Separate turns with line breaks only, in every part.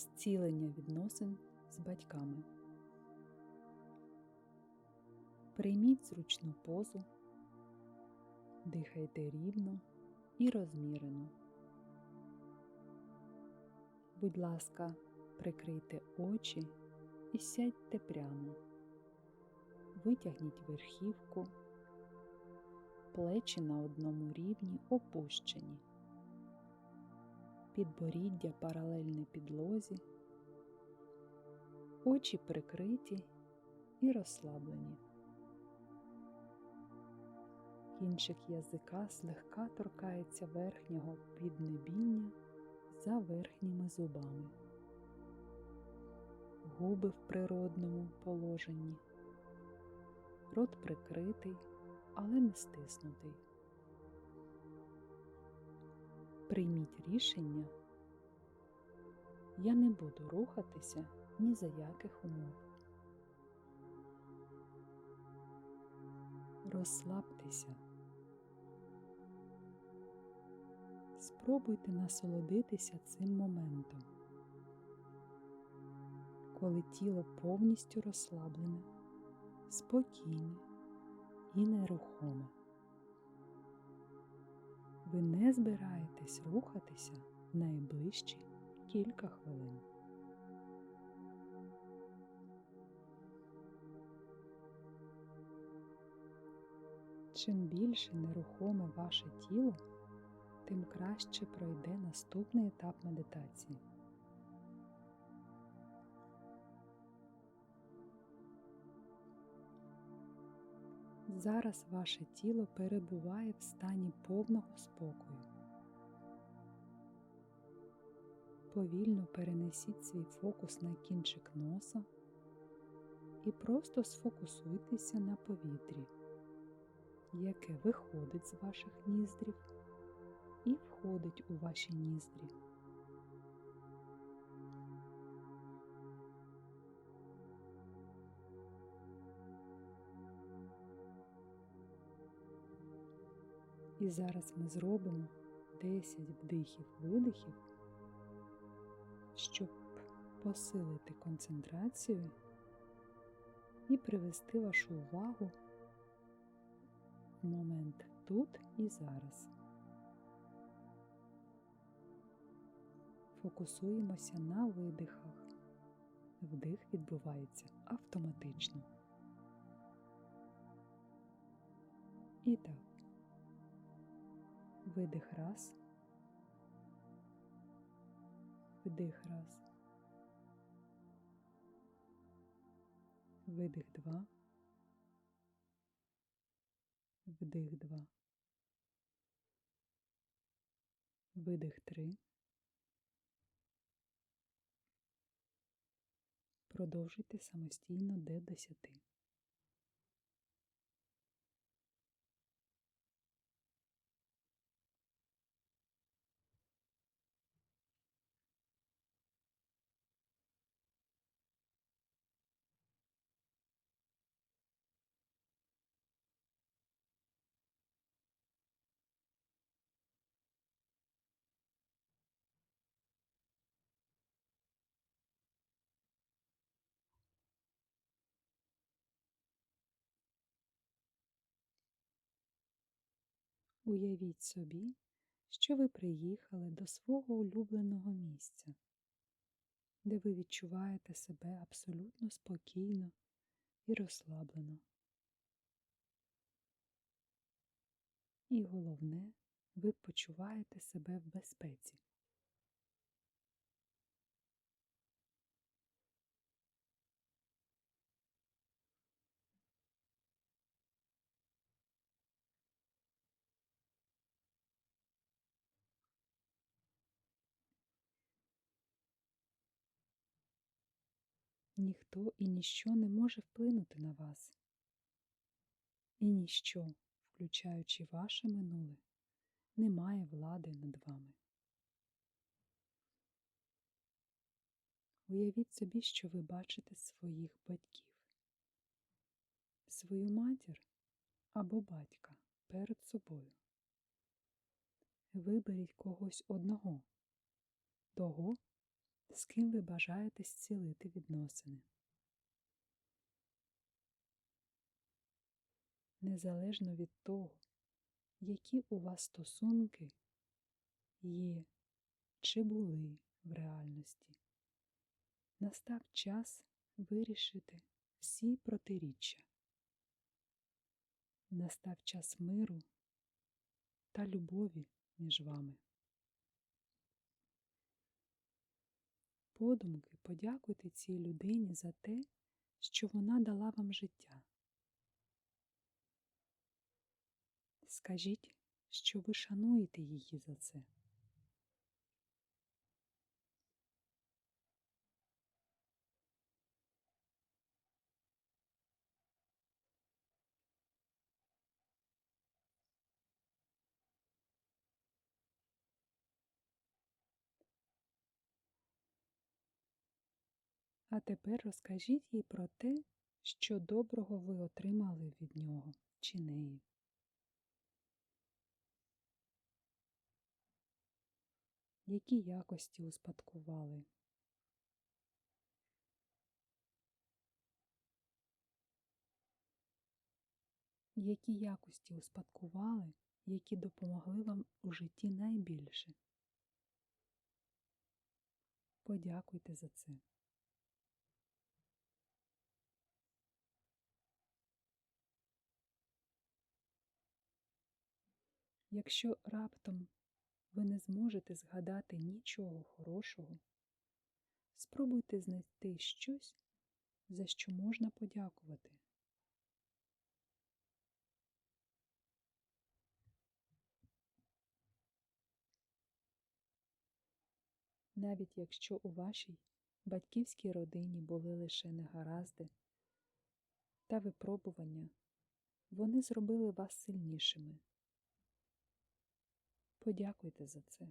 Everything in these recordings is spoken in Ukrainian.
зцілення відносин з батьками. Прийміть зручну позу, дихайте рівно і розмірено. Будь ласка, прикрийте очі і сядьте прямо. Витягніть верхівку, плечі на одному рівні опущені, підборіддя паралельне підлозі, очі прикриті і розслаблені. Кінчик язика злегка торкається верхнього піднебіння за верхніми зубами, губи в природному положенні, рот прикритий, але не стиснутий. Прийміть рішення, я не буду рухатися ні за яких умов. Розслабтеся. Спробуйте насолодитися цим моментом, коли тіло повністю розслаблене, спокійне і нерухоме. Ви не збираєтесь рухатися найближчі кілька хвилин. Чим більше нерухоме ваше тіло, тим краще пройде наступний етап медитації. Зараз ваше тіло перебуває в стані повного спокою. Повільно перенесіть свій фокус на кінчик носа і просто сфокусуйтеся на повітрі, яке виходить з ваших ніздрів і входить у ваші ніздрі. І зараз ми зробимо 10 вдихів-видихів, щоб посилити концентрацію і привести вашу увагу в момент тут і зараз. Фокусуємося на видихах. Вдих відбувається автоматично. І так. Видих раз. Вдих раз. Видих два. Вдих два. Видих три. Продовжуйте самостійно до десяти. Уявіть собі, що ви приїхали до свого улюбленого місця, де ви відчуваєте себе абсолютно спокійно і розслаблено. І головне, ви почуваєте себе в безпеці. Ніхто і ніщо не може вплинути на вас. І ніщо, включаючи ваше минуле, не має влади над вами. Уявіть собі, що ви бачите своїх батьків, свою матір або батька перед собою. Виберіть когось одного, того, з ким ви бажаєте зцілити відносини. Незалежно від того, які у вас стосунки є чи були в реальності, настав час вирішити всі протиріччя. Настав час миру та любові між вами. Подумки подякуйте цій людині за те, що вона дала вам життя. Скажіть, що ви шануєте її за це. А тепер розкажіть їй про те, що доброго ви отримали від нього чи неї. Які якості успадкували? Які якості успадкували, які допомогли вам у житті найбільше? Подякуйте за це. Якщо раптом ви не зможете згадати нічого хорошого, спробуйте знайти щось, за що можна подякувати. Навіть якщо у вашій батьківській родині були лише негаразди та випробування, вони зробили вас сильнішими. Подякуйте за це.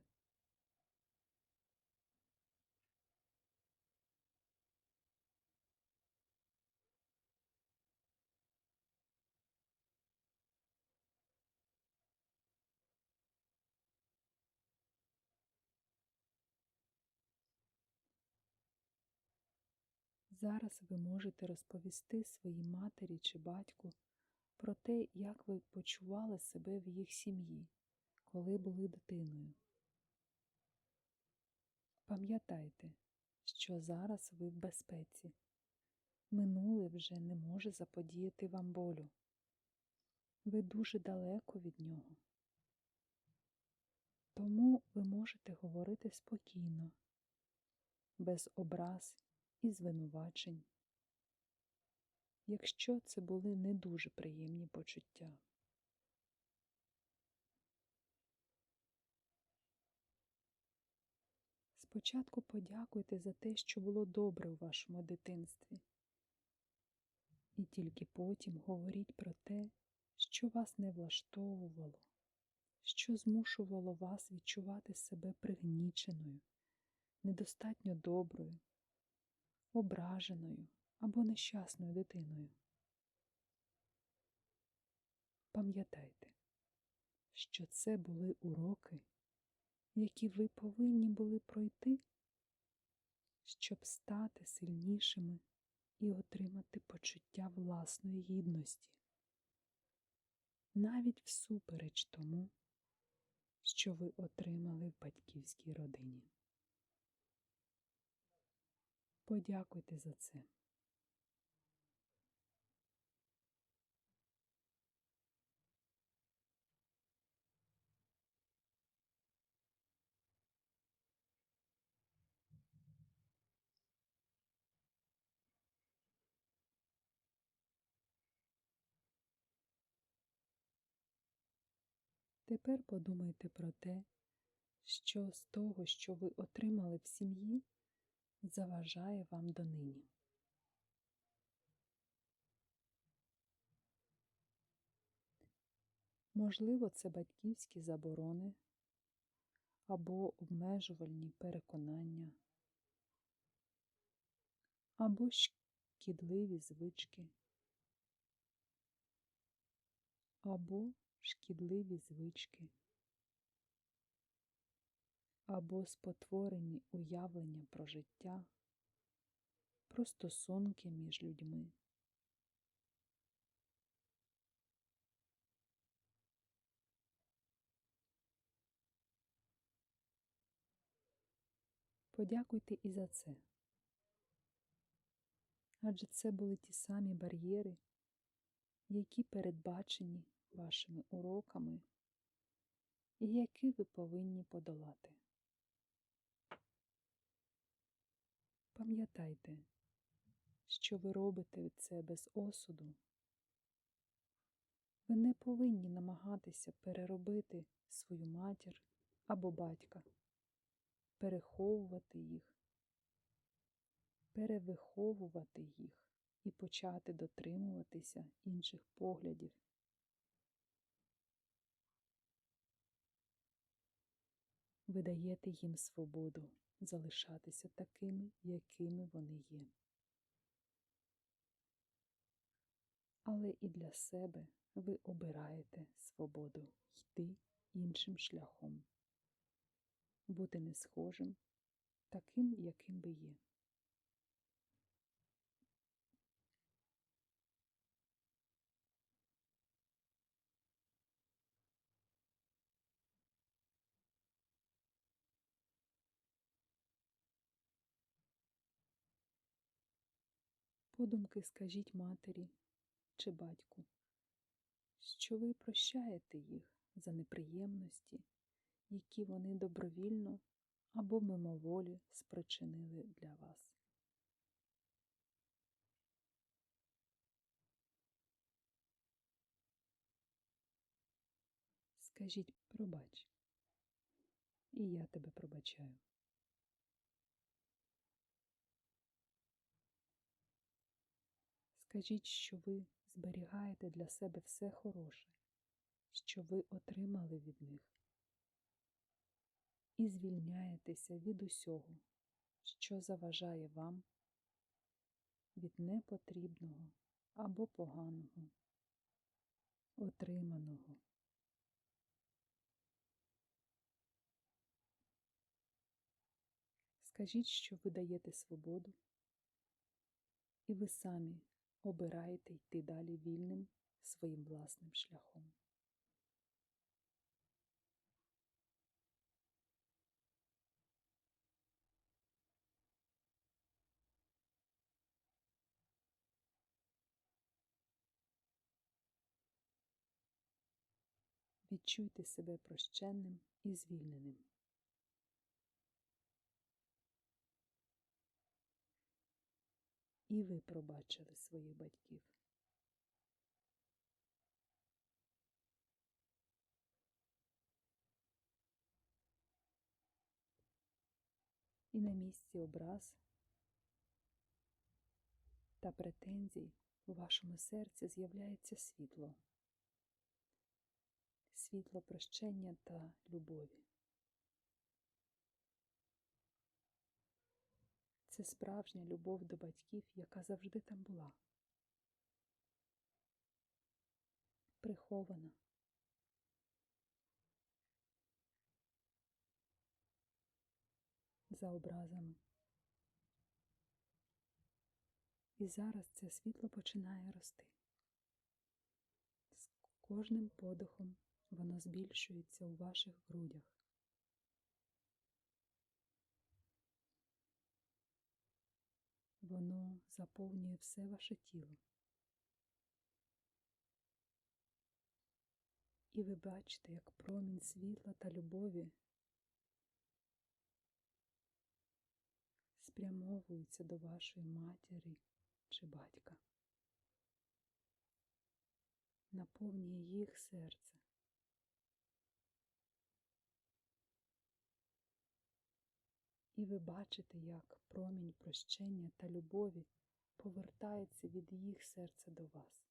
Зараз ви можете розповісти своїй матері чи батьку про те, як ви почували себе в їх сім'ї, коли були дитиною. Пам'ятайте, що зараз ви в безпеці. Минуле вже не може заподіяти вам болю. Ви дуже далеко від нього. Тому ви можете говорити спокійно, без образ і звинувачень, якщо це були не дуже приємні почуття. Спочатку подякуйте за те, що було добре у вашому дитинстві, і тільки потім говоріть про те, що вас не влаштовувало, що змушувало вас відчувати себе пригніченою, недостатньо доброю, ображеною або нещасною дитиною. Пам'ятайте, що це були уроки, які ви повинні були пройти, щоб стати сильнішими і отримати почуття власної гідності, навіть всупереч тому, що ви отримали в батьківській родині. Подякуйте за це. Тепер подумайте про те, що з того, що ви отримали в сім'ї, заважає вам донині. Можливо, це батьківські заборони або обмежувальні переконання, або шкідливі звички, або шкідливі звички, або спотворені уявлення про життя, про стосунки між людьми. Подякуйте і за це. Адже це були ті самі бар'єри, які передбачені вашими уроками і які ви повинні подолати. Пам'ятайте, що ви робите це без осуду. Ви не повинні намагатися переробити свою матір або батька, переховувати їх, перевиховувати їх і почати дотримуватися інших поглядів. Ви даєте їм свободу залишатися такими, якими вони є. Але і для себе ви обираєте свободу йти іншим шляхом, бути не схожим, таким, яким ви є. Подумки скажіть матері чи батьку, що ви прощаєте їх за неприємності, які вони добровільно або мимоволі спричинили для вас. Скажіть пробач, і я тебе пробачаю. Скажіть, що ви зберігаєте для себе все хороше, що ви отримали від них, і звільняєтеся від усього, що заважає вам від непотрібного або поганого, отриманого. Скажіть, що ви даєте свободу, і ви самі обираєте йти далі вільним своїм власним шляхом. Відчуйте себе прощенним і звільненим. І ви пробачили своїх батьків. І на місці образ та претензій у вашому серці з'являється світло, світло прощення та любові. Це справжня любов до батьків, яка завжди там була. Прихована. За образами. І зараз це світло починає рости. З кожним подихом воно збільшується у ваших грудях. Воно заповнює все ваше тіло. І ви бачите, як промінь світла та любові спрямовується до вашої матері чи батька, наповнює їх серце. І ви бачите, як промінь прощення та любові повертається від їх серця до вас.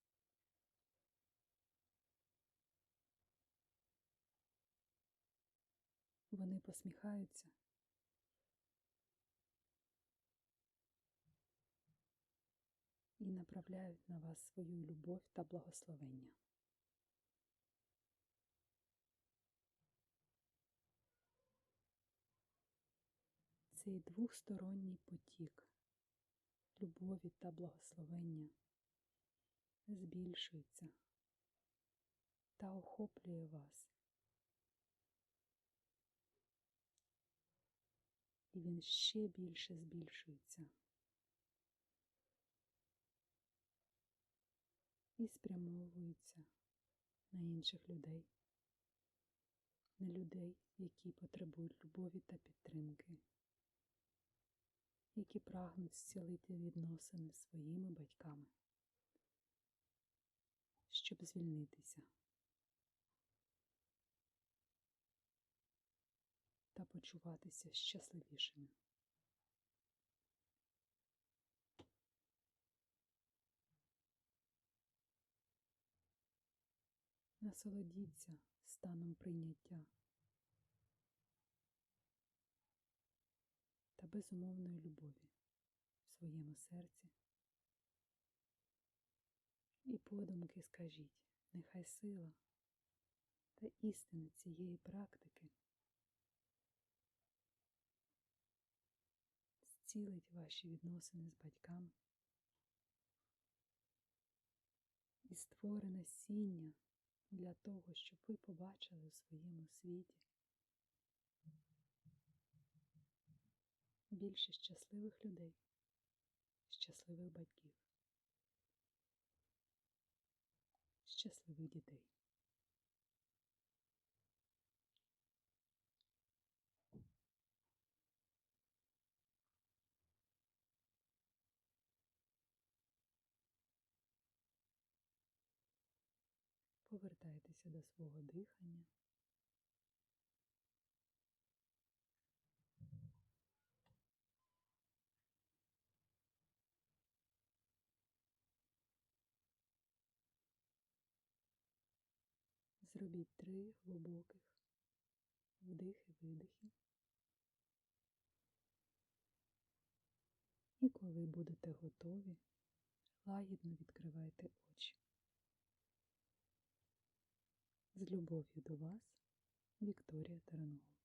Вони посміхаються. І направляють на вас свою любов та благословення. Цей двохсторонній потік любові та благословення збільшується та охоплює вас. І він ще більше збільшується. І спрямовується на інших людей, на людей, які потребують любові та підтримки, які прагнуть зцілити відносини з своїми батьками, щоб звільнитися та почуватися щасливішими. Насолодіться станом прийняття безумовної любові в своєму серці. І подумки скажіть, нехай сила та істина цієї практики зцілить ваші відносини з батьками і створи насіння для того, щоб ви побачили у своєму світі більше щасливих людей, щасливих батьків, щасливих дітей. Повертайтеся до свого дихання. Зробіть три глибоких вдихи-видихи. І коли будете готові, лагідно відкривайте очі. З любов'ю до вас, Вікторія Таранова.